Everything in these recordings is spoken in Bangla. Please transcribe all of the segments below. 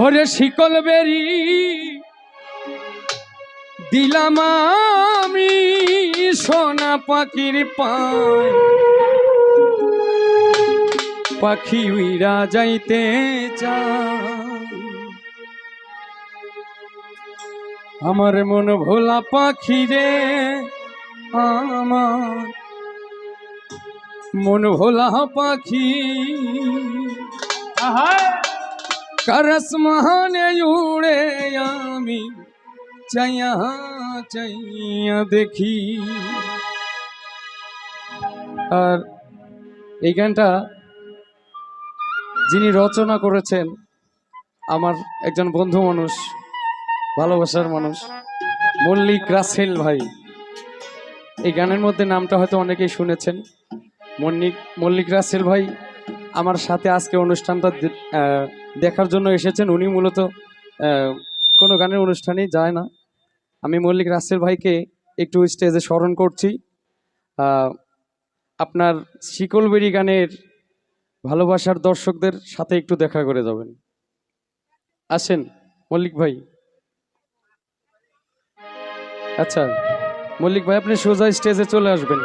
ওরে শিকল বেরি, দিলাম আমি সোনা পাখির পায়। পাখি উইরা যাইতে আমার মন ভোলা পাখি রে, আমার মন ভোলা পাখি। করস মহানে উড়ে আমি চাইয়া চাইয়া দেখি। আর এই গানটা যিনি রচনা করেছেন, আমার একজন বন্ধু মানুষ, ভালোবাসার মানুষ, মল্লিক রাসেল ভাই। এই গানের মধ্যে নামটা হয়তো অনেকেই শুনেছেন। মল্লিক মল্লিক রাসেল ভাই আমার সাথে আজকে অনুষ্ঠানটা দেখার জন্য এসেছেন। উনি মূলত কোনো গানের অনুষ্ঠানেই যায় না। আমি মল্লিক রাসেল ভাইকে একটু স্টেজে স্মরণ করছি। আপনার শিকলবেরি গানের ভালোবাসার দর্শকদের সাথে একটু দেখা করে যাবেন। আসেন, মল্লিক ভাই। আচ্ছা মল্লিক ভাই, আপনি সোজা স্টেজে চলে আসবেন।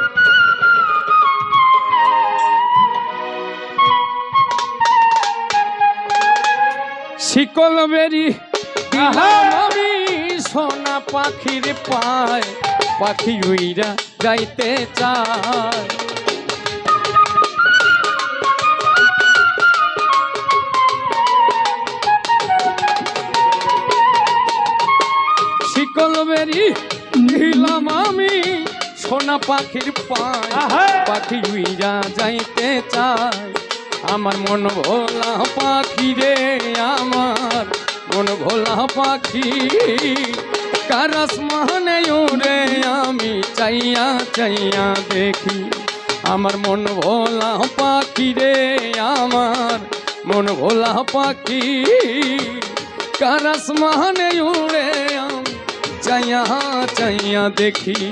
শিকল বেরি আমি সোনা পাখির পায় পাখি উইরা গাইতে চায়। শিকল বেরি দিলাম আমি সোনা পাখির পায় পাখি উইরা যাইতে চায়। আমার মন ভোলা পাখি রে, আমার মন ভোলা পাখি। কারস মানে ওরে আমি চাইয়া চাইয়া দেখি? আমার মন ভোলা পাখি রে, আমার মন ভোলা পাখি। কারাস মানে উড়ে আমি চাইয়া চাইয়া দেখি?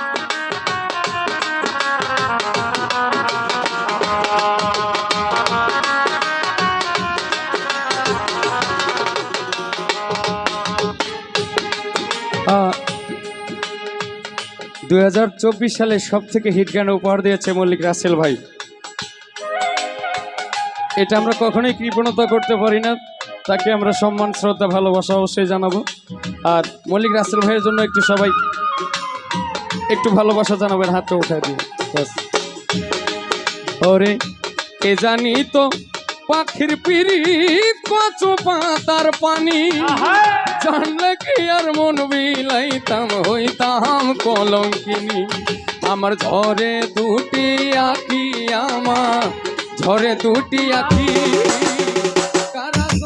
দুই হাজার চব্বিশ সালে সব থেকে হিট গান উপহার দিয়েছে মল্লিক রাসেল ভাই। এটা আমরা কখনোই কৃপণতা করতে পারি না। তাকে আমরা সম্মান, শ্রদ্ধা, ভালোবাসা অবশ্যই জানাব। আর মল্লিক রাসেল ভাইয়ের জন্য একটু সবাই একটু ভালোবাসা জানাবেন, হাতটা উঠায় দিয়ে। ওরে, কে জানি তো পাখির পিড়ি কচু পাতার পানি। জানলে আর মন বিলাইতাম, হইতাম কলঙ্কিনী। আমার ঝরে দুটি আখি আমার, ঝরে দুটি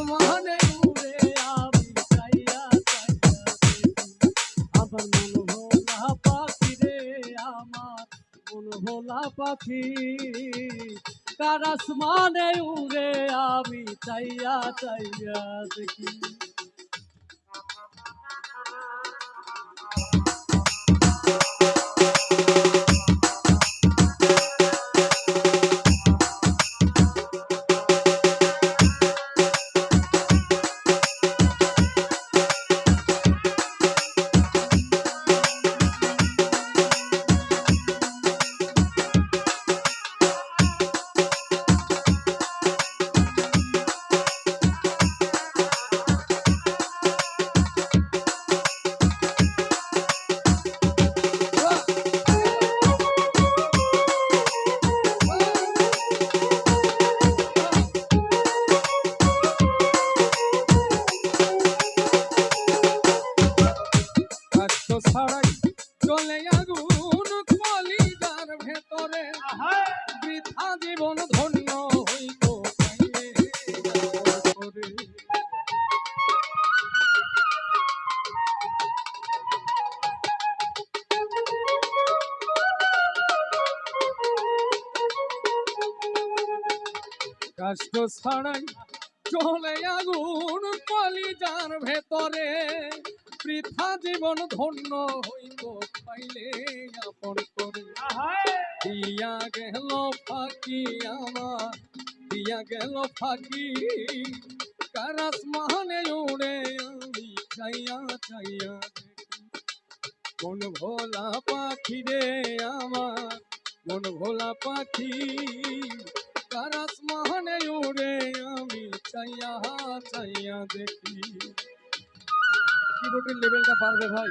মন ভোলা পাখি রে আমার, মন ভোলা পাখি। কারাস মানে উড়ে আমি চাইয়া চাইয়া দেখি। ধন্য হইত পাইলে কষ্ট ছাড়াই চলে আগুন কলিজার ভেতরে। বৃথা জীবন ধন্য হইত পাইলে আপন করে। দিয়া গেল ফাঁকি আমার, দিয়া গেল ফাঁকি। কারাস মহানে উড়ে আমি চাইয়া চাইয়া মন ভোলা পাখি রে আমার, মন ভোলা পাখি। কারাস মহানে উড়ে আমি চাইয়া চাইয়া দেখি। লেভেলটা পারবে ভাই?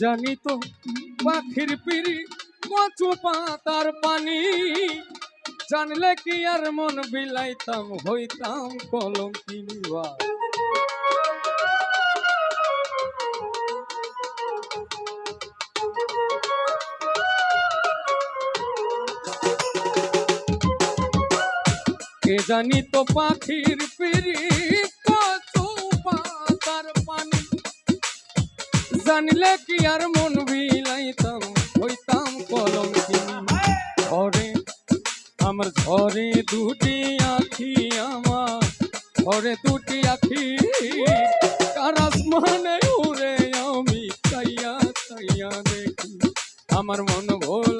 জানি তো পাখির পিড়ি, কচু পাতার পানি। জানলে কি আর মন বিলাইতাম, হইতাম কলম কিনিবা কে জানি তো পাখির পিড়ি জানলে কি আর মন বিলাইতাম? হইতাম কলম ঘরে আমার ঘরে দুটি আখি আমার। ঘরে দুটি আখি কারাস মানে উড়ে আমি, তাইয়া তাইয়া দেখি। আমার মন ভোলা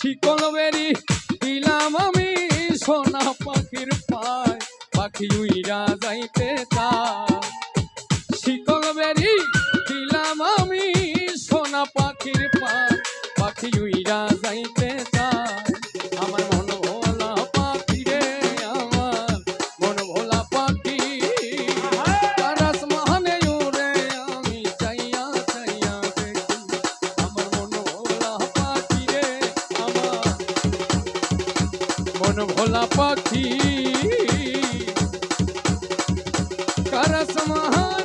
শিকল বেরি দিলাম আমি সোনা পাখির পায় পাখি উইরা যাইতে চায়। ভোলা পাখি। করস মহা